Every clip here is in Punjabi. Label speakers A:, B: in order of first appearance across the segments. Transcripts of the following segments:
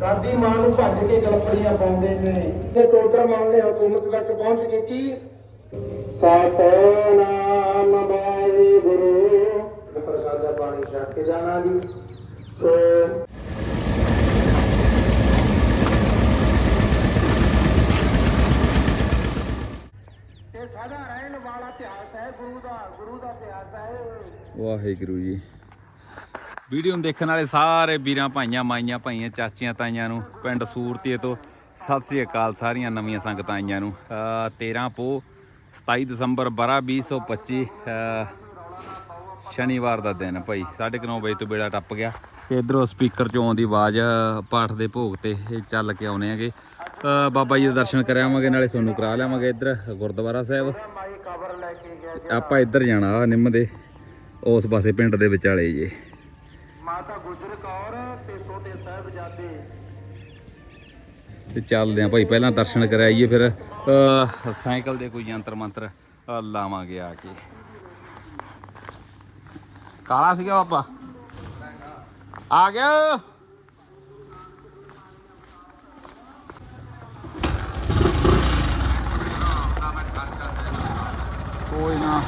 A: ਦਾਦੀ ਮਾਂ ਨੂੰ ਭੱਜ ਕੇ ਗਲਪੜੀਆਂ ਪਾਉਂਦੇ ਨੇ ਤੇ ਟੋਟਰ ਮੰਨ ਨੇ ਹਕੂਮਤ ਤੱਕ ਪਹੁੰਚ ਕੀਤੀ। ਸਤਨਾਮ ਵਾਹਿਗੁਰੂ। ਪ੍ਰਸਾਦਾ ਪਾਣੀ ਛਕ ਕੇ ਜਾਣਾ ਜੀ। ਸੋ ਇਹ ਸਾਡਾ ਰਹਿਣ ਵਾਲਾ ਇਤਿਹਾਸ ਹੈ ਗੁਰੂ ਦਾ ਗੁਰੂ ਦਾ ਇਤਿਹਾਸ ਹੈ।
B: ਵਾਹਿਗੁਰੂ ਜੀ। ਵੀਡੀਓ ਨੂੰ ਦੇਖਣ ਵਾਲੇ ਸਾਰੇ ਵੀਰਾਂ, ਭਾਈਆਂ, ਮਾਈਆਂ, ਭਾਈਆਂ, ਚਾਚੀਆਂ, ਤਾਈਆਂ ਨੂੰ, ਪਿੰਡ ਸੂਰਤੀਏ ਤੋਂ ਸਤਿ ਸ੍ਰੀ ਅਕਾਲ, ਸਾਰੀਆਂ ਨਵੀਆਂ ਸੰਗਤਾਂ ਆਈਆਂ ਨੂੰ। ਅਹ 13 ਪੋ 27 ਦਸੰਬਰ 12 2025 ਅਹ, ਸ਼ਨੀਵਾਰ ਦਾ ਦਿਨ ਭਾਈ 9:30 ਵਜੇ ਤੋਂ ਬੇੜਾ ਟੱਪ ਗਿਆ। ਤੇ ਇਧਰੋਂ ਸਪੀਕਰ ਚੋਂ ਆਉਂਦੀ ਆਵਾਜ਼, ਪਾਠ ਦੇ ਭੋਗ ਤੇ ਇਹ ਚੱਲ ਕੇ ਆਉਨੇ ਆਗੇ ਬਾਬਾ ਜੀ ਦੇ ਦਰਸ਼ਨ ਕਰਾਵਾਂਗੇ ਨਾਲੇ ਤੁਹਾਨੂੰ ਕਰਾ ਲਿਆਵਾਂਗੇ ਇੱਧਰ, ਗੁਰਦੁਆਰਾ ਸਾਹਿਬ। ਆਪਾਂ ਇੱਧਰ ਜਾਣਾ ਨਿੰਮ ਦੇ, ਉਸ ਪਾਸੇ ਪਿੰਡ ਦੇ ਵਿਚਾਲੇ ਜੇ।
A: ਗੁਜਰ ਕੌਰ ਤੇ ਛੋਟੇ ਸਾਹਿਬਜ਼ਾਦੇ।
B: ਤੇ ਚੱਲਦੇ ਆ ਭਾਈ, ਪਹਿਲਾਂ ਦਰਸ਼ਨ ਕਰਾਈਏ, ਫਿਰ ਸਾਈਕਲ ਦੇ ਕੋਈ ਯੰਤਰ ਮੰਤਰ ਲਾਵਾਂਗੇ ਆ ਕੇ। ਕਾਲਾ ਸੀਗਾ ਬਾਬਾ ਆ ਗਿਆ। ਕੋਈ ਨਾ।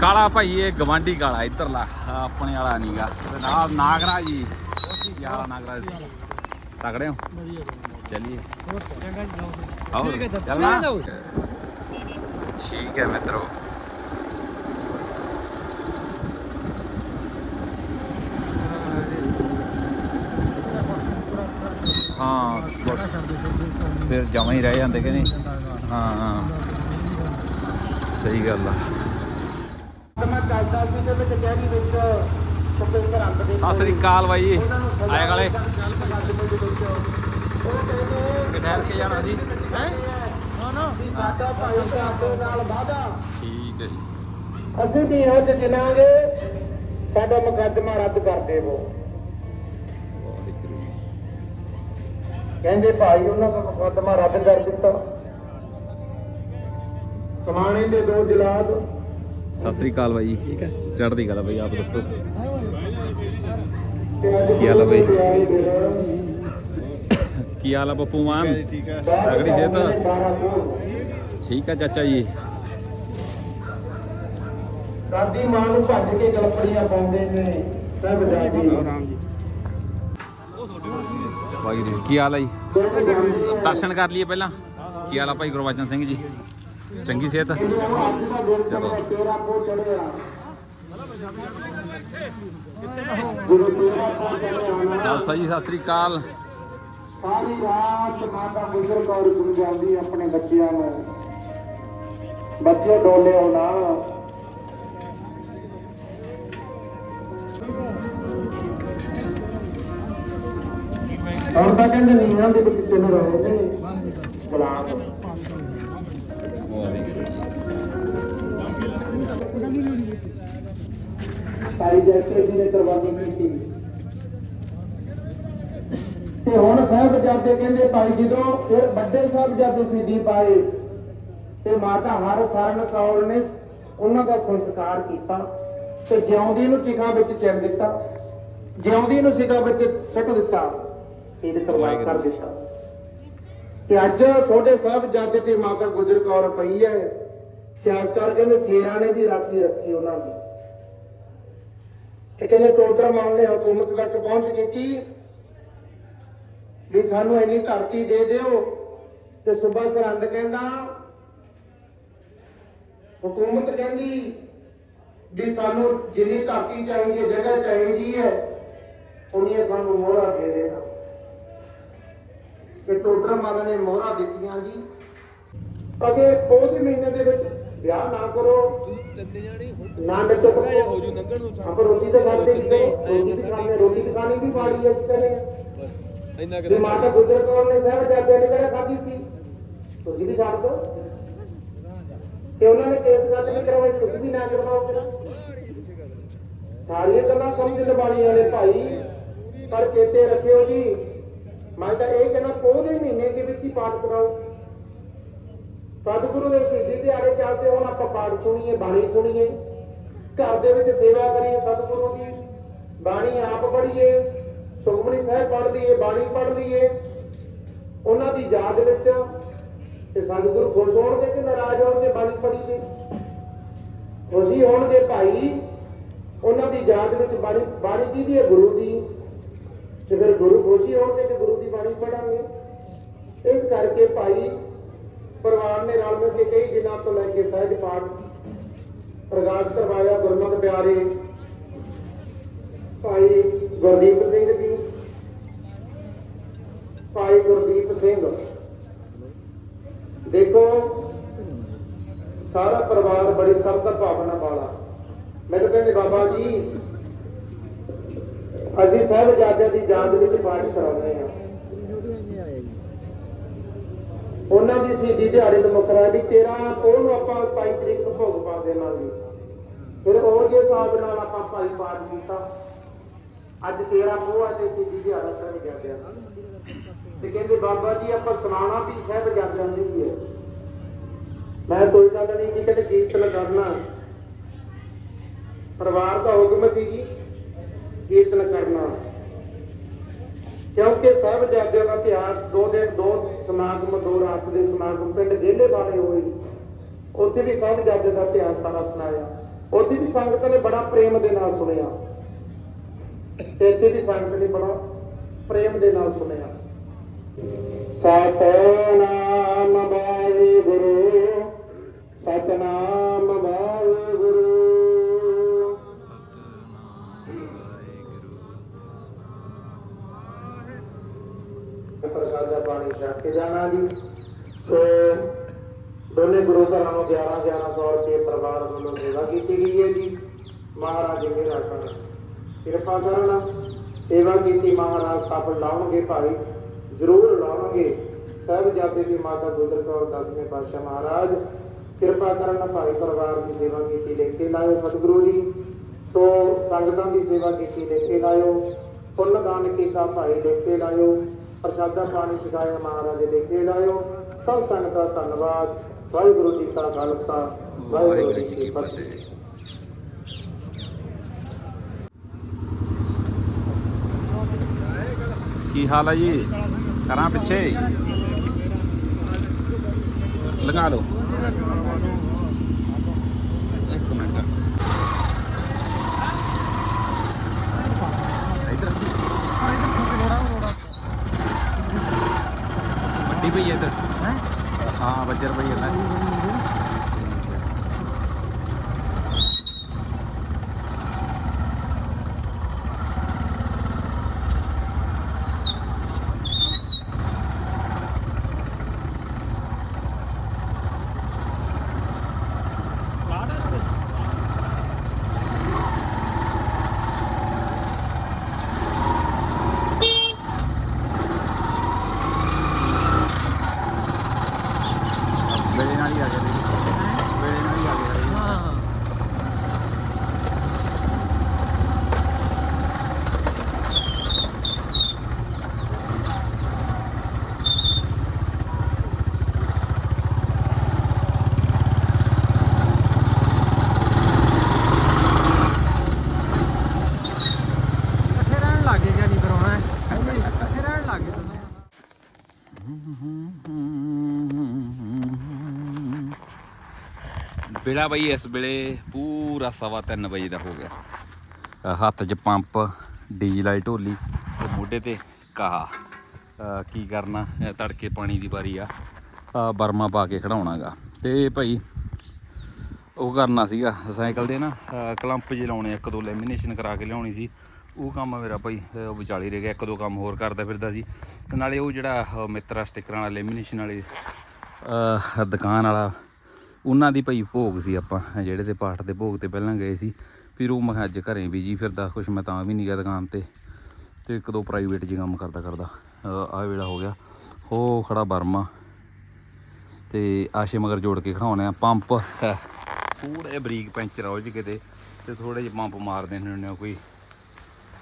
B: ਕਾਲਾ ਭਾਈ ਇਹ ਗਵਾਂਢੀ ਕਾਲਾ ਇੱਧਰਲਾ ਆਪਣੇ ਵਾਲਾ ਨਹੀਂਗਾ ਤੇ ਨਾਲ ਨਾਗਰਾ ਜੀ ਯਾਰਾ ਨਾਗਰਾ ਜੀ। ਤਕੜੇ ਹੋ? ਚਲਿਏ। ਆਓ ਚੱਲਣਾ? ਠੀਕ ਹੈ ਮਿੱਤਰੋ। ਹਾਂ ਫਿਰ ਜਮਾਂ ਹੀ ਰਹਿ ਜਾਂਦੇ ਕਿ ਨਹੀਂ? ਹਾਂ ਹਾਂ। ਸਹੀ ਗੱਲ ਆ। ਸਤਿ ਸ੍ਰੀ ਅਕਾਲ ਬਾਈ ਆਏ ਗਾਲੇ
A: ਉਹ ਕਹਿੰਦੇ
B: ਕਿ ਠਹਿਰ ਕੇ ਜਾਣਾ ਸੀ?
A: ਹੈ? ਹਾਂ ਨਾ। ਵੀ ਸਾਡਾ ਭਾਈ ਸਾਹਿਬ ਨਾਲ ਵਾਦਾ
B: ਠੀਕ ਹੈ ਜੀ।
A: ਅਸੀਂ ਦੀ ਚ ਜਿਨਾਂਗੇ ਸਾਡਾ ਮੁਕੱਦਮਾ ਰੱਦ ਕਰ ਦੇਵੋ।
B: ਵਾਹਿਗੁਰੂ ਜੀ।
A: ਕਹਿੰਦੇ ਭਾਈ ਉਹਨਾਂ ਦਾ ਮੁਕੱਦਮਾ ਰੱਦ ਕਰ ਦਿੱਤਾ। ਸਮਾਣੇ ਦੇ ਦੋ ਜਲਾਦ।
B: ਸਤਿ ਸ੍ਰੀ ਅਕਾਲ ਬਾਈ ਠੀਕ ਹੈ। ਚੜ੍ਹਦੀ ਗੱਲ ਬਾਈ ਆਪ ਦੱਸੋ। ਕੀ ਹਾਲ ਆ ਬਈ? ਕੀ ਹਾਲ ਆ ਪੱਪੂ ਮਾਨ?
A: ਠੀਕ ਹੈ
B: ਸਿਹਤ? ਠੀਕ ਆ ਚਾਚਾ ਜੀ।
A: ਦਾਦੀ ਮਾਂ ਨੂੰ ਭੱਜ ਕੇ ਗਲਪੜੀਆਂ ਪਾਉਂਦੇ ਨੇ ਸਭ ਜਾਜੀ
B: ਵਾਹਿਗੁਰੂ ਜੀ। ਕੀ ਹਾਲ ਜੀ। ਦਰਸ਼ਨ ਕਰ ਲਈਏ ਪਹਿਲਾਂ। ਕੀ ਹਾਲ ਆ ਭਾਈ ਗੁਰਬਚਨ ਸਿੰਘ ਜੀ? ਚੰਗੀ ਸਿਹਤ ਚਲੋ। ਖਾਲਸਾ ਜੀ, ਸਤਿ ਸ੍ਰੀ ਅਕਾਲ।
A: ਸਾਰੀ ਰਾਤ ਮਾਤਾ ਗੁਜਰ ਕੌਰ ਗੁਰੂ ਆਪਣੇ ਬੱਚਿਆਂ ਨੂੰ, ਬੱਚੇ ਡੋਲੇ ਹੋਣਾ। ਹੁਣ ਤਾਂ ਕਹਿੰਦੇ ਨੀਹਾਂ ਦੇ ਵਿੱਚ ਚਿੰਨ ਰਹੇ ਨੇ ਗੁਲਾਮ ਸਾਰੀ ਜੈਸੇ ਜੀ ਨੇ ਕੁਰਬਾਨੀ ਕੀਤੀ ਤੇ ਹੁਣ ਸਾਹਿਬਜ਼ਾਦੇ ਕਹਿੰਦੇ ਭਾਈ ਜਦੋਂ ਫਿਰ ਵੱਡੇ ਸਾਹਿਬਜ਼ਾਦੇ ਸਿੱਧੀ ਪਾਏ ਤੇ ਮਾਤਾ ਹਰ ਸਰਨ ਕੌਰ ਨੇ ਉਹਨਾਂ ਦਾ ਸੰਸਕਾਰ ਕੀਤਾ ਤੇ ਜਿਉਂਦੀ ਨੂੰ ਚਿਖਾ ਵਿੱਚ ਚਿਰ ਦਿੱਤਾ, ਜਿਉਂਦੀ ਨੂੰ ਸਿਖਾ ਵਿੱਚ ਸਿੱਟ ਦਿੱਤਾ ਇਹ ਕੁਰਬਾਨ ਕਰ ਦਿੱਤਾ। ਤੇ ਅੱਜ ਛੋਟੇ ਸਾਹਿਬਜ਼ਾਦੇ ਤੇ ਮਾਤਾ ਗੁਜਰ ਕੌਰ ਪਈ ਹੈ। ਸਿਆਸਤਕਾਰ ਕਹਿੰਦੇ ਸ਼ੇਰਾਂ ਨੇ ਦੀ ਰਾਖੀ ਰੱਖੀ ਉਹਨਾਂ ਦੀ। ਤੇ ਕਹਿੰਦੇ ਟੋਟਰ ਮੰਨ ਨੇ ਹਕੂਮਤ ਤੱਕ ਪਹੁੰਚ ਕੀਤੀ। ਵੀ ਸਾਨੂੰ ਇੰਨੀ ਧਰਤੀ ਦੇ ਦਿਓ ਤੇ ਸੁਬਾ ਸਰਹੰਦ ਕਹਿੰਦਾ, ਹਕੂਮਤ ਕਹਿੰਦੀ ਵੀ ਸਾਨੂੰ ਜਿੰਨੀ ਧਰਤੀ ਚਾਹੀਦੀ ਹੈ, ਜਗ੍ਹਾ ਚਾਹੀਦੀ ਹੈ ਉਨੀਆਂ ਸਾਨੂੰ ਮੋਹਰਾ ਦੇ ਦੇਣਾ। ਤੇ ਟੋਟਰ ਮੰਨ ਨੇ ਮੋਹਰਾ ਦਿੱਤੀਆਂ ਜੀ। ਅਗੇ ਪੋਹ ਮਹੀਨੇ ਦੇ ਵਿੱਚ ਵਿਆਹ ਨਾ ਕਰੋ। ਨਾ ਮਿੱਟੋ ਹੋ ਜੂ ਨੰਗਣ ਨੂੰ ਆਪਾਂ ਰੋਟੀ ਤਾਂ ਖਾਂਦੇ ਹੀ ਰੋਟੀ ਤਾਂ ਖਾਂਦੇ ਰੋਟੀ ਤਾਂ ਖਾਣੀ ਵੀ ਹੈ ਇਸ ਤਰ੍ਹਾਂ
C: ਇੰਨਾ
A: ਜੇ ਮਾਤਾ ਗੁਜਰ ਕੌਰ ਨੇ ਸਾਹਿਬ ਜਾਂਦੇ ਨੇ ਕਿਹੜਾ ਖਾਧੀ ਸੀ ਤੁਸੀਂ ਵੀ ਛੱਡ ਦੋ ਤੇ ਉਹਨਾਂ ਨੇ ਕੇਸ ਕੱਟ ਨਹੀਂ ਕਰਵਾਈ ਤੁਸੀਂ ਵੀ ਨਾ ਕਰਵਾਓ ਸਾਰੀਆਂ ਗੱਲਾਂ ਸਮਝਣ ਵਾਲੀਆਂ ਨੇ ਭਾਈ ਪਰ ਚੇਤੇ ਰੱਖਿਓ ਜੀ। ਮੈਂ ਤਾਂ ਇਹ ਕਹਿੰਦਾ ਪੋਹ ਦੇ ਮਹੀਨੇ ਦੇ ਵਿੱਚ ਹੀ ਪਾਠ ਕਰਾਓ। ਸਤਿਗੁਰੂ ਦੇ ਸ਼ਹੀਦੀ ਦਿਹਾੜੇ ਚੱਲਦੇ ਹੁਣ ਆਪਾਂ ਪਾਠ ਸੁਣੀਏ, ਬਾਣੀ ਸੁਣੀਏ। ਘਰ ਦੇ ਵਿੱਚ ਸੇਵਾ ਕਰੀਏ ਸਤਿਗੁਰੂ ਦੀ। ਬਾਣੀ ਆਪ ਪੜ੍ਹੀਏ ਸੁਖਮਨੀ ਸਾਹਿਬ ਪੜ੍ਹ ਲਈਏ, ਬਾਣੀ ਪੜ੍ਹ ਲਈਏ। ਉਹਨਾਂ ਦੀ ਯਾਦ ਵਿੱਚ ਤੇ ਸਤਿਗੁਰੂ ਖੁਸ਼ ਹੋਣਗੇ ਕਿ ਨਾਰਾਜ਼ ਹੋਣਗੇ, ਬਾਣੀ ਪੜ੍ਹੀ ਦੇ ਖੁਸ਼ੀ ਹੋਣਗੇ ਭਾਈ, ਉਹਨਾਂ ਦੀ ਯਾਦ ਵਿੱਚ ਬਾਣੀ ਬਾਣੀ ਕਿਹਦੀ ਹੈ ਗੁਰੂ ਦੀ। ਤੇ ਫਿਰ ਗੁਰੂ ਖੁਸ਼ੀ ਹੋਣਗੇ ਤੇ ਗੁਰੂ ਦੀ ਬਾਣੀ ਪੜਾਂਗੇ ਇਸ ਕਰਕੇ ਭਾਈ ਪਰਿਵਾਰ ਨੇ ਰਲ ਮਿਲ ਕੇ ਕਈ ਦਿਨਾਂ ਤੋਂ ਲੈ ਕੇ ਸਹਿਜ ਪਾਠ ਪ੍ਰਗਾਸ਼ ਕਰਵਾਇਆ। ਗੁਰਮਤਿ ਪਿਆਰੇ, ਭਾਈ ਗੁਰਦੀਪ ਸਿੰਘ ਜੀ, ਭਾਈ ਗੁਰਦੀਪ ਸਿੰਘ। ਦੇਖੋ, ਸਾਰਾ ਪਰਿਵਾਰ ਬੜੀ ਸਰਦਾ ਭਾਵਨਾ ਵਾਲਾ ਮੈਨੂੰ ਕਹਿੰਦੇ, ਬਾਬਾ ਜੀ, ਅਸੀਂ ਸਾਹਿਬਜ਼ਾਦਿਆਂ ਦੀ ਯਾਦ ਵਿੱਚ ਪਾਠ ਕਰਾਉਂਦੇ ਹਾਂ। ਉਹਨਾਂ ਦੀ ਸ਼ਹੀਦੀ ਦਿਹਾੜੇ ਤੋਂ ਮੁਕਰਾ ਵੀ 13 ਪੋਹ ਆਪਾਂ 22 ਤਰੀਕ ਨੂੰ ਭੋਗ ਪਾ ਦੇਵਾਂਗੇ। ਫਿਰ ਉਹ ਹਿਸਾਬ ਨਾਲ ਆਪਾਂ ਭਾਈ ਪਾਠ ਕੀਤਾ। ਅੱਜ 13 ਪੋਹ ਆ ਸ਼ਹੀਦੀ ਦਿਹਾੜਾ ਕਰ ਗਿਆ ਤੇ ਕਹਿੰਦੇ ਬਾਬਾ ਜੀ, ਆਪਾਂ ਸੁਣਾਉਣਾ ਵੀ ਸਾਹਿਬਜ਼ਾਦਿਆਂ ਦੀ ਹੀ ਹੈ ਮੈਂ ਕੋਈ ਗੱਲ ਨਹੀਂ ਜੀ ਕਹਿੰਦੇ ਕੀਰਤਨ ਕਰਨਾ। ਪਰਿਵਾਰ ਦਾ ਹੁਕਮ ਸੀ ਜੀ, ਕੀਰਤਨ ਕਰਨਾ। ਕਿਉਂਕਿ ਸਾਹਿਬਜ਼ਾਦਿਆਂ ਦਾ ਇਤਿਹਾਸ ਦੋ ਦਿਨ, ਦੋ ਸਮਾਗਮ, ਦੋ ਰਾਤ ਦੇ ਸਮਾਗਮ ਪਿੰਡ ਗੇਲੇ ਵਾਲੇ ਹੋਏ। ਉੱਥੇ ਵੀ ਸਾਹਿਬਜ਼ਾਦੇ ਦਾ ਇਤਿਹਾਸ ਸਾਰਾ ਸੁਣਾਇਆ। ਉੱਥੇ ਵੀ ਸੰਗਤ ਨੇ ਬੜਾ ਪ੍ਰੇਮ ਦੇ ਨਾਲ ਸੁਣਿਆ। ਤੇ ਇੱਥੇ ਵੀ ਸੰਗਤ ਨੇ ਬੜਾ ਪ੍ਰੇਮ ਦੇ ਨਾਲ ਸੁਣਿਆ। ਸਤਨਾਮ ਵਾਹਿਗੁਰੂ ਸਤਨਾਮ ਵਾਹਿਗੁਰੂ। ਪ੍ਰਸਾਦਾ ਪਾਣੀ ਛਕ ਕੇ ਜਾਣਾ ਜੀ। ਸੋ ਦੋਨੇ ਗੁਰੂ ਘਰਾਂ ਨੂੰ 11 1100 ਰੁਪਏ ਪਰਿਵਾਰ ਵੱਲੋਂ ਸੇਵਾ ਕੀਤੀ ਗਈ ਹੈ ਜੀ। ਮਹਾਰਾਜ ਜੀ ਮੇਰਾ ਕਿਰਪਾ ਕਰਨ ਸੇਵਾ ਕੀਤੀ ਮਹਾਰਾਜ ਸਫਲ ਲਾਉਣਗੇ ਭਾਈ ਜ਼ਰੂਰ ਲਾਉਣਗੇ। ਸਾਹਿਬਜ਼ਾਦੇ ਦੀ ਮਾਤਾ ਗੁਜਰ ਕੌਰ ਦਸਵੇਂ ਪਾਤਸ਼ਾਹ ਮਹਾਰਾਜ, ਕਿਰਪਾ ਕਰਨ ਭਾਈ ਪਰਿਵਾਰ ਦੀ ਸੇਵਾ ਕੀਤੀ, ਲਿਖ ਕੇ ਲਾਇਓ ਸਤਿਗੁਰੂ ਜੀ। ਸੋ ਸੰਗਤਾਂ ਦੀ ਸੇਵਾ ਕੀਤੀ, ਲਿਖ ਕੇ ਲਾਇਓ। ਪੁੰਨ ਦਾਨ ਕੀਤਾ ਭਾਈ ਲਿਖ ਕੇ ਲਾਇਓ। ਪ੍ਰਸ਼ਾਦਾ ਪਾਣੀ ਛਕਾਇਆ ਮਹਾਰਾਜ ਲਿਖ ਕੇ ਲਾਇਓ। ਸਭ ਸੰਗਤਾਂ ਦਾ ਧੰਨਵਾਦ। ਵਾਹਿਗੁਰੂ ਜੀ ਕਾ ਖਾਲਸਾ। ਵਾਹਿਗੁਰੂ ਜੀ ਕੀ ਫਤਿਹ।
B: ਕੀ ਹਾਲ ਹੈ ਜੀ? ਕਰਾਂ ਪਿੱਛੇ? ਲਗਾ ਲਓ ਇੱਕ ਮਿੰਟ ਇੱਧਰ ਵੱਡੀ ਪਈ ਹੈ ਇੱਧਰ। ਹਾਂ? ਬੱਜਰ ਪਈ ਹੈ ਨਾ ਵੇਲੇ ਨਾਲ ਹੀ ਆ ਗਿਆ ਵੇਲੇ ਨਾਲ ਹੀ ਆ ਗਿਆ
C: ਇਕੱਠੇ ਰਹਿਣ ਲੱਗ ਗਏ ਨਹੀਂ ਕਰਾਉਣਾ ਇਕੱਠੇ ਰਹਿਣ ਲੱਗ ਗਏ ਤੁਸੀਂ
B: ਵੇਲਾ ਬਈ ਇਸ ਵੇਲੇ ਪੂਰਾ ਸਵਾ ਤਿੰਨ ਵਜੇ ਦਾ ਹੋ ਗਿਆ। ਹੱਥ 'ਚ ਪੰਪ, ਡੀਜ਼ਲ ਵਾਲੀ ਢੋਲੀ ਤੇ ਮੋਢੇ ਤੇ ਕਾਹਾ ਕੀ ਕਰਨਾ? ਤੜਕੇ ਪਾਣੀ ਦੀ ਵਾਰੀ ਆ। ਬਰਮਾ ਪਾ ਕੇ ਖੜਾਉਣਾਗਾ ਤੇ ਭਾਈ ਉਹ ਕਰਨਾ ਸੀਗਾ, ਸਾਈਕਲ ਦੇ ਨਾ ਕਲੰਪ ਜੇ ਲਾਉਣੇ ਇੱਕ ਦੋ ਲੈਮੀਨੇਸ਼ਨ ਕਰਾ ਕੇ ਲਿਆਉਣੀ ਸੀ। ਉਹ ਕੰਮ ਮੇਰਾ ਭਾਈ, ਅਹ ਉਹ ਵਿਚਾਲੇ ਰਹਿ ਗਿਆ, ਇੱਕ ਦੋ ਕੰਮ ਹੋਰ ਕਰਦਾ ਫਿਰਦਾ ਸੀ। ਤੇ ਨਾਲੇ ਉਹ ਜਿਹੜਾ, ਅਹ ਮਿੱਤਰਾ ਸਟਿੱਕਰਾਂ ਵਾਲਾ ਲੈਮੀਨੇਸ਼ਨ ਵਾਲੀ ਦੁਕਾਨ ਵਾਲਾ ਉਹਨਾਂ ਦੀ ਭਾਈ ਭੋਗ ਸੀ ਆਪਾਂ, ਜਿਹੜੇ ਤੇ ਪਾਠ ਦੇ ਭੋਗ ਤੇ ਪਹਿਲਾਂ ਗਏ ਸੀ। ਫਿਰ ਉਹ ਮੈਂ ਕਿਹਾ ਅੱਜ ਘਰੇ ਬਿਜ਼ੀ ਫਿਰਦਾ, ਕੁਛ ਮੈਂ ਤਾਂ ਵੀ ਨਹੀਂ ਗਿਆ ਦੁਕਾਨ ਤੇ। ਤੇ ਇੱਕ ਦੋ ਪ੍ਰਾਈਵੇਟ ਜੀ ਕੰਮ ਕਰਦਾ ਕਰਦਾ ਆਹ ਵੇਲਾ ਹੋ ਗਿਆ। ਹੋ ਖੜਾ ਬਰਮਾ। ਤੇ ਆਸ਼ੇ ਮਗਰ ਜੋੜ ਕੇ ਖੜਾਉਣੇ ਆ, ਪੰਪ। ਥੋੜੇ ਬਰੀਕ ਪੈਂਚਰ ਹੋ ਜੇ ਕਿਤੇ, ਤੇ ਥੋੜੇ ਜਿਹੇ ਪੰਪ ਮਾਰ ਦੇਣੇ ਹੁੰਦੇ ਆ ਕੋਈ।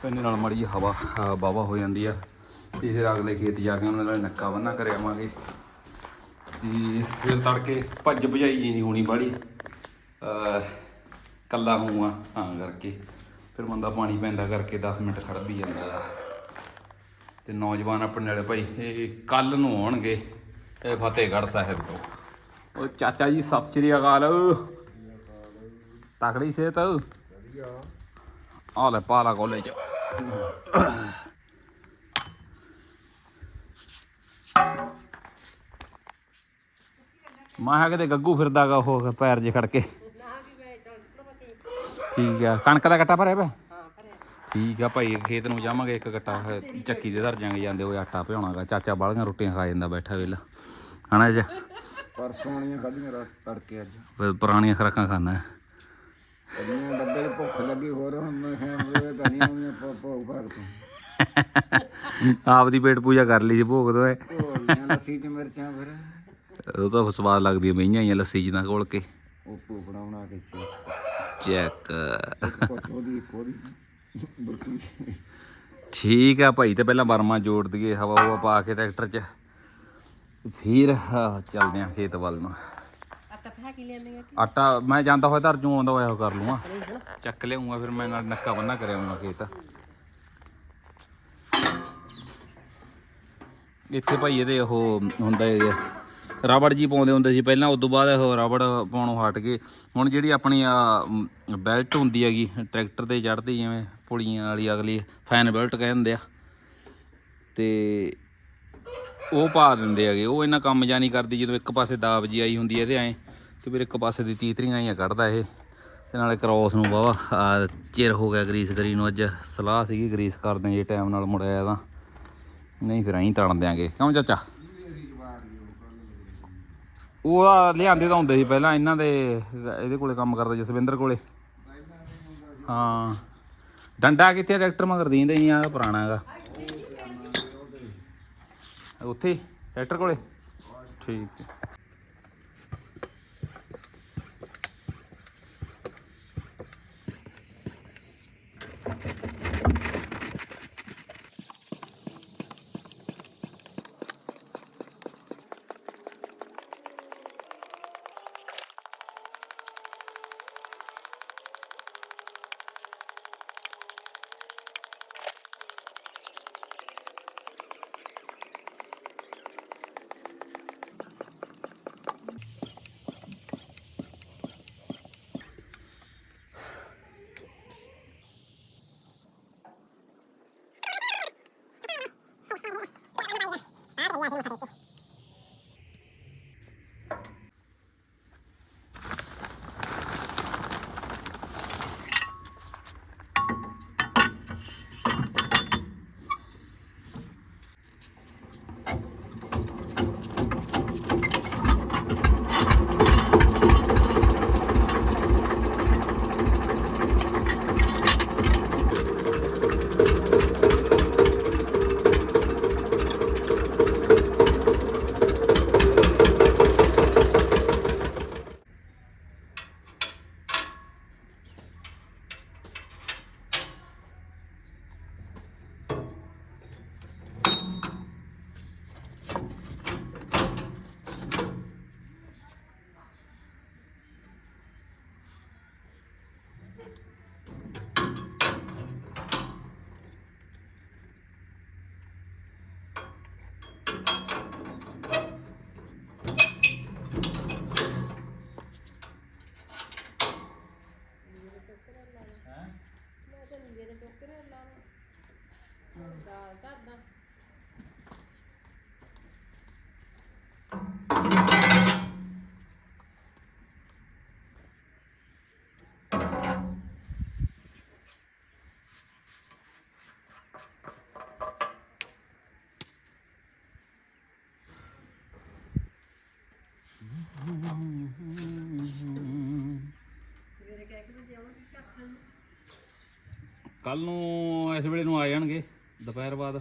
B: ਪੈਨੇ ਨਾਲ ਮੜੀ ਹਵਾ ਬਾਵਾ ਹੋ ਜਾਂਦੀ ਆ। ਤੇ ਫਿਰ ਅਗਲੇ ਖੇਤ ਜਾ ਕੇ ਉਹਨਾਂ ਨਾਲ ਨੱਕਾ ਬੰਨਾ ਕਰ ਆਵਾਂਗੇ ਤੇ ਫਿਰ ਤੜਕੇ ਭੱਜ ਭਜਾਈ ਜੀ ਨਹੀਂ ਹੋਣੀ ਬਾੜੀ ਅ ਕੱਲਾ ਹੂੰ ਆ ਤਾਂ ਕਰਕੇ। ਫਿਰ ਬੰਦਾ ਪਾਣੀ ਪੈਂਦਾ ਕਰਕੇ 10 ਮਿੰਟ ਖੜ ਵੀ ਜਾਂਦਾ। ਤੇ ਨੌਜਵਾਨ ਆਪਣੇ ਵਾਲੇ ਭਾਈ ਇਹ ਕੱਲ ਨੂੰ ਆਉਣਗੇ ਇਹ ਫਤਿਹਗੜ੍ਹ ਸਾਹਿਬ ਤੋਂ। ਉਹ ਚਾਚਾ ਜੀ ਸਤਿ ਸ਼੍ਰੀ ਅਕਾਲ। ਤਕੜੀ ਸਿਹਤ। ਆ ਲੈ ਪਾਲਾ ਕਾਲਜ। ਮਾਹ ਕਿਤੇ ਗੱਗੂ ਫਿਰਦਾਗਾ ਉਹ ਪੈਰ ਜੇ ਖੜ ਕੇ। ਠੀਕ ਆ ਕਣਕ ਦਾ ਗੱਟਾ ਭਰਿਆ ਪਿਆ? ਠੀਕ ਆ ਭਾਈ ਖੇਤ ਨੂੰ ਜਾਵਾਂਗੇ ਇੱਕ ਗੱਟਾ ਚੱਕੀ ਦੇ ਧਰ ਜਾਂਗੇ ਜਾਂਦੇ ਹੋਏ ਆਟਾ ਭਿਉਣਾਗਾ। ਚਾਚਾ ਬਾਲੀਆਂ ਰੋਟੀਆਂ ਖਾ ਜਾਂਦਾ ਬੈਠਾ ਵੇਲਾ। ਹਨਾ ਜੀ?
D: ਪਰਸੋਂ ਵਾਲੀਆਂ ਖਾਧੀਆਂ ਰਾਤ ਤੜਕੇ ਅੱਜ।
B: ਪੁਰਾਣੀਆਂ ਖਰਾਕਾਂ ਖਾਣਾ। ਹੈ।
D: ਕਦੀਆਂ ਡੱਬੇ ਭੁੱਖ ਲੱਗੀ ਹੋਰ ਹੁਣ ਮੈਂ ਕਿਹਾ ਮੇਰੇ ਕਦੀਆਂ ਉਹਨੇ ਭੋਗ ਭਾਗ ਤੋਂ।
B: ਆਪਦੀ ਪੇਟ ਪੂਜਾ ਕਰ ਲਈ ਜੀ ਭੋਗ ਤੋਂ
D: ਢੋਲੀਆਂ ਲੱਸੀ 'ਚ ਮਿਰਚਾਂ ਫਿਰ।
B: ਉਹ ਤਾਂ ਸਵਾਦ ਲੱਗਦੀ ਹੈ ਮਈਆਂ ਹੀ ਲੱਸੀ ਜਿਹਾ ਘੋਲ ਕੇ
D: ਉਹ ਪੂਪਣਾ ਬਣਾ ਕੇ
B: ਚੈੱਕ।
D: ਉਹਦੀ ਬੁਰਕੀ।
B: ਠੀਕ ਆ ਭਾਈ ਤੇ ਪਹਿਲਾਂ ਬਰਮਾ ਜੋੜ ਦਈਏ ਹਵਾ ਹਵਾ ਪਾ ਕੇ ਟਰੈਕਟਰ 'ਚ। ਫਿਰ ਹਾਂ, ਚੱਲਦੇ ਆ ਖੇਤ ਵੱਲ ਨੂੰ।
E: ਆਟਾ
B: ਮੈਂ ਜਾਂਦਾ ਹੋਇਆ ਧਰ ਜੂ ਆਉਂਦਾ ਹੋਇਆ ਉਹ ਕਰ ਲੂੰਗਾ। ਚੱਕ ਲਿਆਉਂਗਾ ਫਿਰ ਮੈਂ ਨਾਲ ਨੱਕਾ ਬੰਨਾ ਕਰਿਆ ਆਉਂਗਾ ਖੇਤ। ਇੱਥੇ ਭਾਈ ਇਹਦੇ ਉਹ ਹੁੰਦਾ ਇਹ ਰਬੜ ਜੀ ਪਾਉਂਦੇ ਹੁੰਦੇ ਸੀ। ਪਹਿਲਾਂ ਉਦੋਂ ਬਾਅਦ ਉਹ ਰਬੜ ਪਾਉਣੋਂ ਹਟ ਗਏ। ਹੁਣ ਜਿਹੜੀ ਆਪਣੀ ਆ ਬੈਲਟ ਹੁੰਦੀ ਹੈਗੀ, ਟਰੈਕਟਰ ਤੇ ਚੜ੍ਹਦੀ ਜਿਵੇਂ ਪੁਲੀਆਂ ਵਾਲੀ ਅਗਲੀ ਫੈਨ ਬੈਲਟ ਕਹਿੰਦੇ ਆ। ਤੇ ਉਹ ਪਾ ਦਿੰਦੇ ਹੈਗੇ। ਉਹ ਇਹਨਾਂ ਕੰਮ ਜਾ ਨਹੀਂ ਕਰਦੀ, ਜਦੋਂ ਇੱਕ ਪਾਸੇ ਦਾਬ ਜੀ ਆਈ ਹੁੰਦੀ ਹੈ ਇਹਦੇ ਐ, ਤੇ ਫਿਰ ਇੱਕ ਪਾਸੇ ਦੀ ਤੀਤਰੀਆਂ ਆਈਆਂ ਕੱਢਦਾ ਇਹ। ਤੇ ਨਾਲੇ ਕ੍ਰੋਸ ਨੂੰ ਬਾਵਾ ਚਿਰ ਹੋ ਗਿਆ ਗਰੀਸ ਕਰੀ ਨੂੰ, ਅੱਜ ਸਲਾਹ ਸੀਗੀ ਗਰੀਸ ਕਰਦੇ ਜੇ ਟਾਈਮ ਨਾਲ ਮੁੜਿਆ ਤਾਂ। ਨਹੀਂ ਫਿਰ ਐਂ ਤਾਣ ਦਿਆਂਗੇ ਕਿਉਂ ਚਾਚਾ? ਉਹ ਆ ਲਿਆਂਦੇ ਤਾਂ ਹੁੰਦੇ ਸੀ ਪਹਿਲਾਂ, ਇਹਨਾਂ ਦੇ, ਇਹਦੇ ਕੋਲੇ ਕੰਮ ਕਰਦਾ ਜਸਵਿੰਦਰ ਕੋਲੇ। ਹਾਂ। ਡੰਡਾ ਕਿੱਥੇ ਟਰੈਕਟਰ ਮਗਰ ਦੀਂਦੇ ਨਹੀਂ ਆ ਪੁਰਾਣਾ ਹੈਗਾ। ਉੱਥੇ, ਟਰੈਕਟਰ ਕੋਲੇ? ਠੀਕ ਕੱਲ ਨੂੰ ਇਸ ਵੇਲੇ ਨੂੰ ਆ ਜਾਣਗੇ ਦੁਪਹਿਰ ਬਾਅਦ।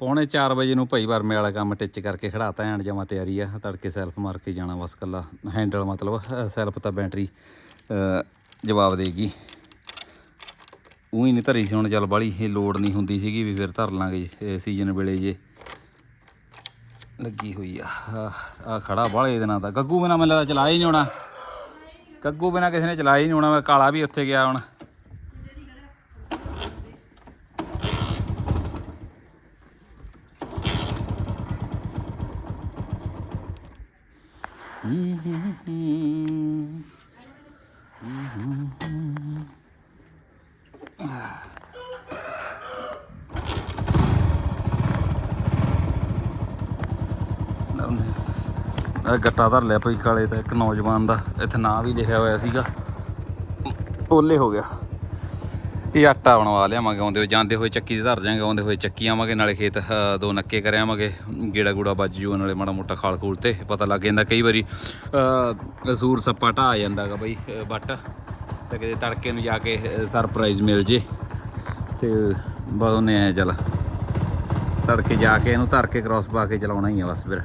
B: ਪੌਣੇ 4 ਵਜੇ ਨੂੰ ਭਾਈ ਵਰਮੇ ਵਾਲਾ ਕੰਮ ਟਿੱਚ ਕਰਕੇ ਖੜਾਤਾ ਐਂਡ ਜਮਾ ਤਿਆਰੀ ਆ, ਤੜਕੇ ਸੈਲਫ ਮਾਰ ਕੇ ਜਾਣਾ ਬਸ ਕੱਲਾ। ਹੈਂਡਲ ਮਤਲਬ ਸੈਲਫ ਤਾਂ ਬੈਟਰੀ ਜਵਾਬ ਦੇਗੀ। ਉਹੀ ਨਹੀਂ ਧਰੀ ਸੀ ਹੁਣ ਚੱਲ ਬਾਲੀ, ਇਹ ਲੋਡ ਨਹੀਂ ਹੁੰਦੀ ਸੀਗੀ ਵੀ ਫਿਰ ਧਰ ਲਾਂਗੇ ਸੀਜ਼ਨ ਵੇਲੇ ਜੇ। ਲੱਗੀ ਹੋਈ ਆ ਆ ਖੜਾ ਬਾਲੇ ਦਿਨਾਂ ਦਾ। ਗੱਗੂ ਬਿਨਾ ਮੈਨੂੰ ਲੱਗਦਾ ਚਲਾ ਹੀ ਨਹੀਂ ਹੋਣਾ। ਗੱਗੂ ਬਿਨਾ ਕਿਸੇ ਨੇ ਚਲਾ ਹੀ ਨਹੀਂ ਹੋਣਾ, ਮੈਂ ਕਾਲਾ ਵੀ ਉੱਥੇ ਗਿਆ ਹੁਣ ਇਹ ਗੱਟਾ ਧਰ ਲਿਆ ਭਾਈ ਕਾਲੇ ਤਾਂ ਇੱਕ ਨੌਜਵਾਨ ਦਾ। ਇੱਥੇ ਨਾਂ ਵੀ ਲਿਖਿਆ ਹੋਇਆ ਸੀਗਾ। ਓਲੇ ਹੋ ਗਿਆ। ਇਹ ਆਟਾ ਬਣਵਾ ਲਿਆਵਾਂਗੇ ਆਉਂਦੇ ਹੋਏ ਜਾਂਦੇ ਹੋਏ ਚੱਕੀ ਤੇ ਧਰ ਜਾਾਂਗੇ ਆਉਂਦੇ ਹੋਏ ਚੱਕੀ ਆਵਾਂਗੇ ਨਾਲੇ ਖੇਤ ਦੋ ਨੱਕੇ ਕਰ ਆਵਾਂਗੇ। ਗੇੜਾ ਗੂੜਾ ਵੱਜ ਜੂ ਨਾਲੇ ਮਾੜਾ ਮੋਟਾ ਖਾਲ ਖੂਲ ਤੇ ਪਤਾ ਲੱਗ ਜਾਂਦਾ ਕਈ ਵਾਰੀ ਅ, ਸੂਰ ਸੱਪਾ ਢਾ ਜਾਂਦਾਗਾ ਬਈ ਅ, ਵੱਟ। ਤੇ ਕਿਤੇ ਤੜਕੇ ਨੂੰ ਜਾ ਕੇ ਸਰਪ੍ਰਾਈਜ਼ ਮਿਲ ਜੇ। ਤੇ ਬਸ ਉਹਨੇ ਐ ਚੱਲ। ਤੜਕੇ ਜਾ ਕੇ ਇਹਨੂੰ ਧਰ ਕੇ ਕ੍ਰਾਸ ਪਾ ਕੇ ਚਲਾਉਣਾ ਹੀ ਆ ਬਸ ਫਿਰ।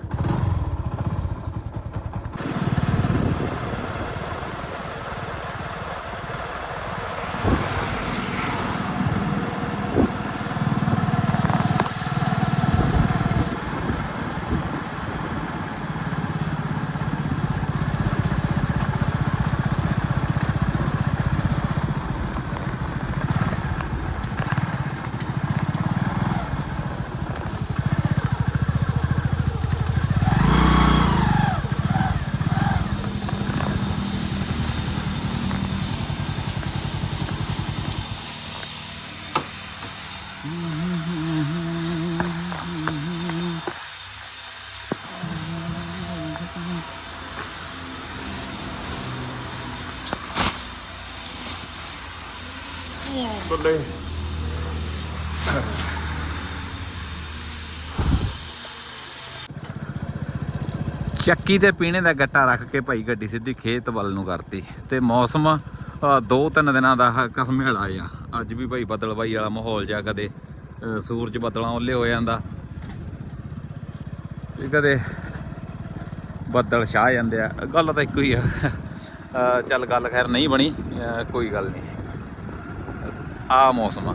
B: ਚੱਕੀ ਤੇ ਪੀਣੇ ਦਾ ਗੱਟਾ ਰੱਖ ਕੇ ਭਾਈ ਗੱਡੀ ਸਿੱਧੀ ਖੇਤ ਵੱਲ ਨੂੰ ਕਰਤੀ ਤੇ ਮੌਸਮ ਦੋ ਤਿੰਨ ਦਿਨਾਂ ਦਾ ਹ- ਕਸਮੇ ਵਾਲਾ ਆ ਅੱਜ ਵੀ ਭਾਈ ਬਦਲਵਾਈ ਵਾਲਾ ਮਾਹੌਲ ਜਿਹਾ ਕਦੇ ਸੂਰਜ ਬੱਦਲਾਂ ਉੱਲੇ ਹੋ ਜਾਂਦਾ। ਤੇ ਕਦੇ ਬੱਦਲ ਛਾ ਜਾਂਦੇ ਆ। ਗੱਲ ਤਾਂ ਇੱਕੋ ਹੀ ਆ। ਚੱਲ ਗੱਲ ਖੈਰ ਨਹੀਂ ਬਣੀ ਕੋਈ ਗੱਲ ਨਹੀਂ। ਆ ਮੌਸਮ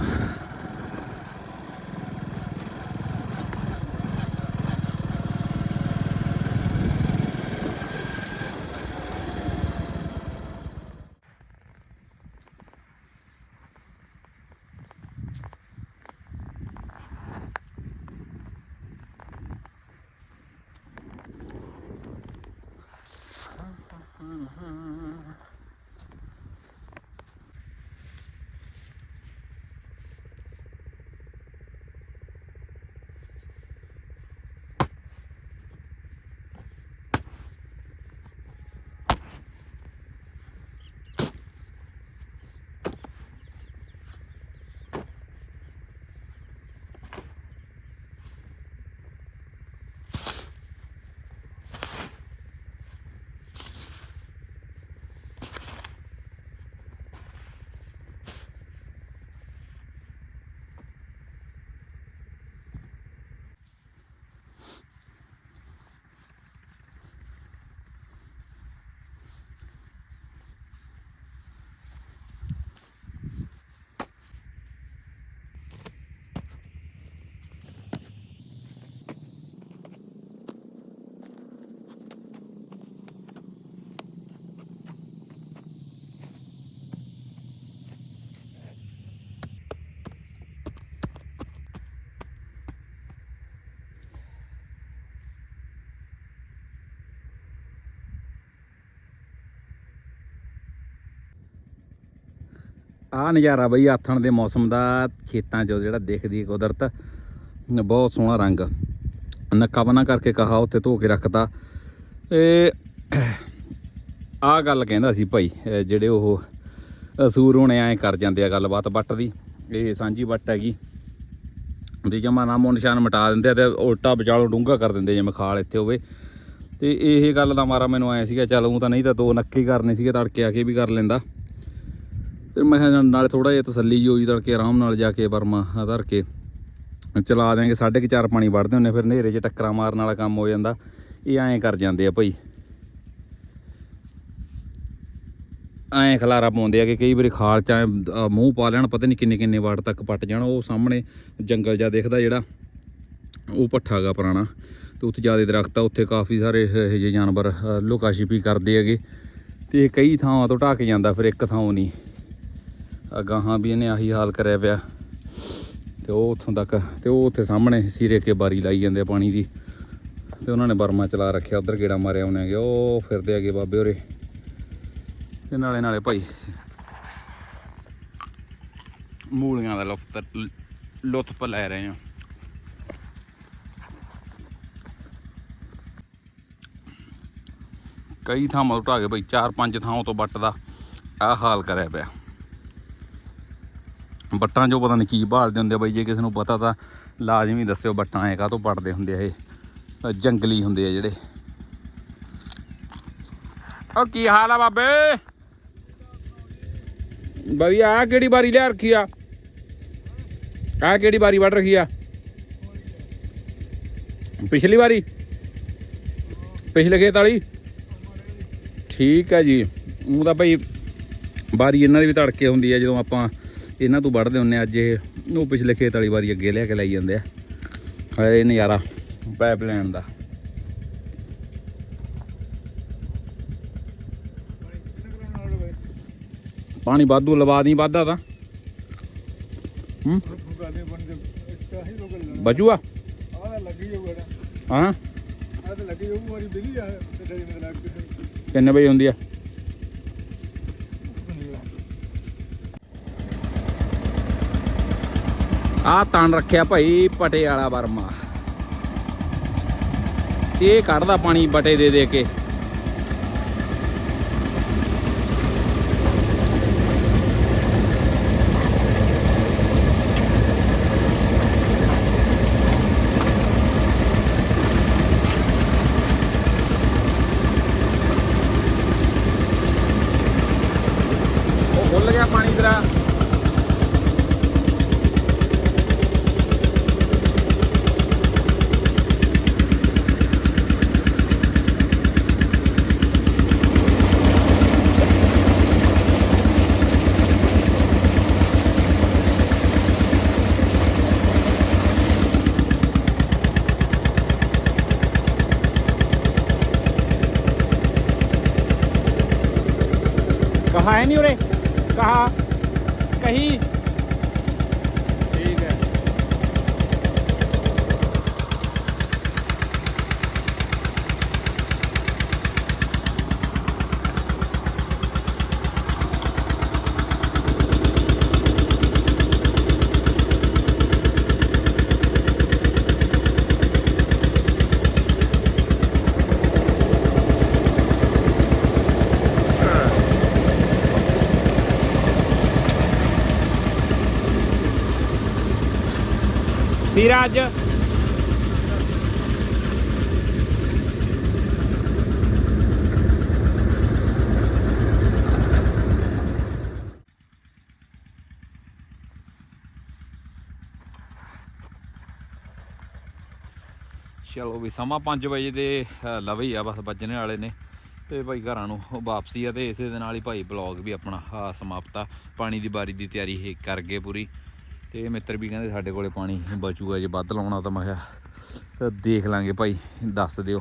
B: ਆ ਨਜ਼ਾਰਾ ਬਈ ਆਥਣ ਦੇ ਮੌਸਮ ਦਾ, ਖੇਤਾਂ 'ਚ ਜਿਹੜਾ ਦੇਖਦੀ ਕੁਦਰਤ, ਬਹੁਤ ਸੋਹਣਾ ਰੰਗ। ਨੱਕਾ ਬਣਾ ਕਰਕੇ ਕਹਾ ਉੱਤੇ ਧੋ ਕੇ ਰੱਖਤਾ। ਤੇ ਆ ਗੱਲ ਕਹਿੰਦਾ ਸੀ ਭਾਈ ਜਿਹੜੇ ਉਹ ਅਸੂਰ ਹੋਣੇ ਐਂ ਕਰ ਜਾਂਦੇ ਆ ਗੱਲਬਾਤ ਵੱਟ ਦੀ। ਇਹ ਸਾਂਝੀ ਵੱਟ ਹੈਗੀ। ਦੀ ਜਮਾ ਨਾਮੋ ਨਿਸ਼ਾਨ ਮਿਟਾ ਦਿੰਦੇ ਆ ਤੇ ਉਲਟਾ ਵਿਚਾਲੋਂ ਡੂੰਘਾ ਕਰ ਦਿੰਦੇ ਜਿਵੇਂ ਖਾਲ ਇੱਥੇ ਹੋਵੇ। ਤੇ ਇਹ ਗੱਲ ਦਾ ਮਾਰਾ ਮੈਨੂੰ ਆਇਆ ਸੀਗਾ, ਚੱਲ ਉਹ ਤਾਂ ਨਹੀਂ ਤਾਂ ਦੋ ਨੱਕੇ ਕਰਨੇ ਸੀਗੇ, ਤੜਕੇ ਆ ਕੇ ਵੀ ਕਰ ਲੈਂਦਾ। ਤੇ ਮੈਂ ਕਿਹਾ ਨਾਲੇ ਥੋੜਾ ਜਿਹਾ ਤਸੱਲੀ ਜਿਹੀ ਹੋਈ ਤੜਕੇ ਆਰਾਮ ਨਾਲ ਜਾ ਕੇ ਵਰਮਾ ਧਰ ਕੇ ਚਲਾ ਦਿਆਂਗੇ ਸਾਢੇ ਕੁ ਚਾਰ ਪਾਣੀ ਵੜਦੇ ਹੁੰਨੇ ਫਿਰ ਹਨੇਰੇ 'ਚ ਟੱਕਰਾਂ ਮਾਰਨ ਵਾਲਾ ਕੰਮ ਹੋ ਜਾਂਦਾ। ਇਹ ਐਂ ਕਰ ਜਾਂਦੇ ਆ ਭਾਈ। ਐਂ ਖਲਾਰਾ ਪਾਉਂਦੇ ਆ ਕਿ ਕਈ ਵਾਰੀ ਖਾਲ ਚ ਐਂ, ਮੂੰਹ ਪਾ ਲੈਣ ਪਤਾ ਨਹੀਂ ਕਿੰਨੇ ਕਿੰਨੇ ਵਾਟ ਤੱਕ ਪੱਟ ਜਾਣ। ਉਹ ਸਾਹਮਣੇ ਜੰਗਲ ਜਿਹਾ ਦੇਖਦਾ ਜਿਹੜਾ ਉਹ ਪੱਠਾ ਗਾ ਪੁਰਾਣਾ। ਤੇ ਉੱਥੇ ਜ਼ਿਆਦਾ ਦਰਖਤ ਆ ਉੱਥੇ ਕਾਫੀ ਸਾਰੇ ਇਹ ਜਿਹੇ ਜਾਨਵਰ ਅ, ਲੁਕਾ ਛਿਪੀ ਕਰਦੇ ਹੈਗੇ। ਤੇ ਕਈ ਥਾਵਾਂ ਤੋਂ ਢੱਕ ਜਾਂਦਾ ਫਿਰ ਇੱਕ ਥਾਂ ਨਹੀਂ। ਅਗਾਹਾਂ ਵੀ ਇਹਨੇ ਆਹੀ ਹਾਲ ਕਰਿਆ ਪਿਆ। ਤੇ ਉਹ ਉੱਥੋਂ ਤੱਕ, ਤੇ ਉਹ ਉੱਥੇ ਸਾਹਮਣੇ ਸੀਰੇ ਕੇ ਬਾਰੀ ਲਾਈ ਜਾਂਦੇ ਆ ਪਾਣੀ ਦੀ। ਤੇ ਉਹਨਾਂ ਨੇ ਬਰਮਾ ਚਲਾ ਰੱਖਿਆ, ਉਧਰ ਗੇੜਾ ਮਾਰਿਆ ਉਹਨੇ ਗਿਆ ਉਹ ਫਿਰਦੇ ਹੈਗੇ ਬਾਬੇ ਹੋਰੇ। ਤੇ ਨਾਲੇ ਨਾਲੇ ਭਾਈ, ਮੂਲੀਆਂ ਦਾ ਲੁਤਫ ਲੁਤਫ ਲੈ ਰਹੇ ਆ। ਕਈ ਥਾਵਾਂ ਤੋਂ ਢਾਹ ਕੇ ਭਾਈ, ਚਾਰ ਪੰਜ ਥਾਵਾਂ ਤੋਂ ਬੱਟ ਦਾ ਆਹ ਹਾਲ ਕਰਿਆ ਪਿਆ। ਬੱਟਾਂ ਜੋ ਪਤਾ ਨਹੀਂ ਕੀ ਭਾਲਦੇ ਹੁੰਦੇ ਆ ਬਾਈ, ਜੇ ਕਿਸੇ ਨੂੰ ਪਤਾ ਤਾਂ ਲਾਜ਼ਮੀ ਦੱਸਿਓ ਬੱਟਾਂ ਐ ਕਾਹਤੋਂ ਪੜਦੇ ਹੁੰਦੇ ਆ ਇਹ। ਜੰਗਲੀ ਹੁੰਦੇ ਆ ਜਿਹੜੇ। ਉਹ ਕੀ ਹਾਲ ਆ ਬਾਬੇ? ਵਧੀਆ ਆ ਕਿਹੜੀ ਬਾਰੀ ਲਿਆ ਰੱਖੀ ਆ? ਆ ਕਿਹੜੀ ਬਾਰੀ ਵੱਢ ਰੱਖੀ ਆ? ਪਿਛਲੀ ਵਾਰੀ? ਪਿਛਲੇ ਖੇਤ ਵਾਲੀ? ਠੀਕ ਆ ਜੀ। ਉਹ ਤਾਂ ਭਾਈ ਬਾਰੀ ਇਹਨਾਂ ਦੀ ਵੀ ਧੜਕੇ ਹੁੰਦੀ ਆ ਜਦੋਂ ਆਪਾਂ ਇਹਨਾਂ ਤੋਂ ਵੱਢਦੇ ਹੁੰਨੇ ਆ ਅੱਜ ਇਹ ਉਹ ਪਿਛਲੇ ਖੇਤ ਵਾਲੀ ਵਾਰੀ ਅੱਗੇ ਲਿਆ ਕੇ ਲਾਈ ਜਾਂਦੇ ਆ। ਹਾਏ ਇਹ ਨਜ਼ਾਰਾ ਪਾਈਪ ਲੈਣ ਦਾ। ਪਾਣੀ ਵਾਧੂ ਲਵਾ ਦੀ ਵਾਧਾ ਤਾਂ। ਹੂੰ? ਬਚੂਆ
C: ਆਹ ਲੱਗੀ ਜਾਊਗਾ
B: ਹਾਂ।
C: ਆਹ ਤਾਂ ਲੱਗੀ ਜਾਊਗਾ ਵਾਰੀ ਬਿਲੀ ਆ
B: ਕਿੰਨੇ ਵਜੇ ਹੁੰਦੀ ਆ? ਆਹ ਤਣ ਰੱਖਿਆ ਭਾਈ ਪਟੇ ਵਾਲਾ ਵਰਮਾ। ਇਹ ਕੱਢਦਾ ਪਾਣੀ ਬਟੇ ਦੇ ਦੇ ਕੇ। ਅੱਜ। ਚਲੋ ਵੀ ਸਮਾਂ 5 ਵਜੇ ਦੇ ਲਵੇ ਆ, ਬਸ ਵੱਜਣੇ ਵਾਲੇ ਨੇ। ਤੇ ਭਾਈ ਘਰਾਂ ਨੂੰ ਵਾਪਸੀ ਆ ਤੇ ਇਸੇ ਦੇ ਨਾਲ ਹੀ ਭਾਈ ਬਲੌਗ ਵੀ ਆਪਣਾ ਸਮਾਪਤ ਆ। ਪਾਣੀ ਦੀ ਬਾਰੀ ਦੀ ਤਿਆਰੀ ਕਰ ਗਏ ਪੂਰੀ। ਤੇ ਮਿੱਤਰ ਵੀ ਕਹਿੰਦੇ ਸਾਡੇ ਕੋਲੇ ਪਾਣੀ ਬਚੂਗਾ, ਜੇ ਵੱਧ ਲਾਉਣਾ ਤਾਂ ਮੈਂ ਕਿਹਾ ਤਾਂ ਦੇਖ ਲਾਂਗੇ ਭਾਈ, ਦੱਸ ਦਿਓ।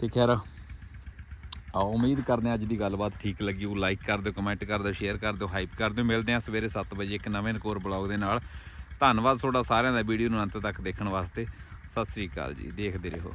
B: ਤੇ ਖੈਰ, ਆਓ, ਉਮੀਦ ਕਰਦੇ ਹਾਂ ਅੱਜ ਦੀ ਗੱਲਬਾਤ ਠੀਕ ਲੱਗੀ ਉਹ ਲਾਈਕ ਕਰ ਦਿਓ ਕਮੈਂਟ ਕਰ ਦਿਓ ਸ਼ੇਅਰ ਕਰ ਦਿਓ ਹਾਈਪ ਕਰ ਦਿਓ। ਮਿਲਦੇ ਹਾਂ ਸਵੇਰੇ 7 ਵਜੇ ਇੱਕ ਨਵੇਂ ਨਕੋਰ ਬਲੌਗ ਦੇ ਨਾਲ। ਧੰਨਵਾਦ ਤੁਹਾਡਾ ਸਾਰਿਆਂ ਦਾ ਵੀਡੀਓ ਨੂੰ ਅੰਤ ਤੱਕ ਦੇਖਣ ਵਾਸਤੇ। ਸਤਿ ਸ੍ਰੀ ਅਕਾਲ ਜੀ, ਦੇਖਦੇ ਰਹੋ।